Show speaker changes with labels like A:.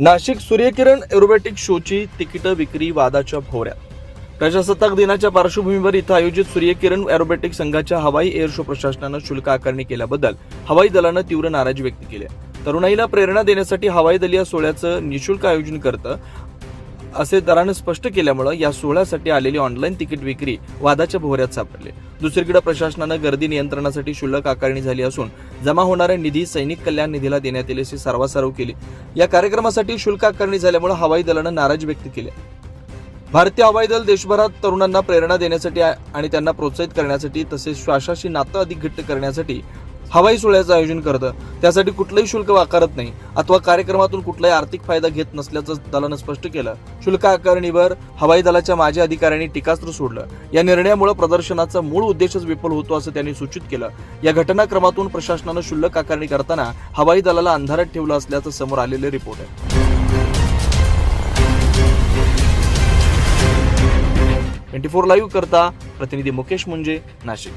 A: नाशिक सूर्यकिरण aerobatic शोची तिकीटं विक्री वादाच्या भोवऱ्यात प्रजासत्ताक दिनाच्या पार्श्वभूमीवर इथं आयोजित सूर्यकिरण एरोबॅटिक संघाच्या हवाई एअर शो प्रशासनानं शुल्क आकारणी केल्याबद्दल हवाई दलानं तीव्र नाराजी व्यक्त केली आहे. तरुणाईला प्रेरणा देण्यासाठी हवाई दल या सोहळ्याचं निशुल्क आयोजन करतं. असे दराने स्पष्ट केल्यामुळं या सोहळ्यासाठी आलेली ऑनलाईन तिकीट विक्री वादाच्या भोवऱ्यात सापडले. दुसरीकडे प्रशासनानं गर्दी नियंत्रणासाठी शुल्क आकारणी झाली असून जमा होणारा निधी सैनिक कल्याण निधीला देण्यात येईल अशी सारवासारव केली. या कार्यक्रमासाठी शुल्क आकारणी झाल्यामुळे हवाई दलानं नाराजी व्यक्त केली. भारतीय हवाई दल देशभरात तरुणांना प्रेरणा देण्यासाठी आणि त्यांना प्रोत्साहित करण्यासाठी तसेच श्वासाशी नातं अधिक घट्ट करण्यासाठी हवाई सोहळ्याचं आयोजन करतं. त्यासाठी कुठलंही शुल्क आकारत नाही अथवा कार्यक्रमातून कुठलाही आर्थिक फायदा घेत नसल्याचं दलानं स्पष्ट केलं. शुल्क आकारणीवर हवाई दलाच्या माजी अधिकाऱ्यांनी टीकास्त्र सोडलं. या निर्णयामुळे प्रदर्शनाचा मूळ उद्देशच विफल होतो असं त्यांनी सूचित केलं. या घटनाक्रमातून प्रशासनानं शुल्क आकारणी करताना हवाई दलाला अंधारात ठेवलं असल्याचं समोर आलेले रिपोर्ट आहे. ट्वेंटी फोर लाईव्ह करता प्रतिनिधी मुकेश मुंजे नाशिक.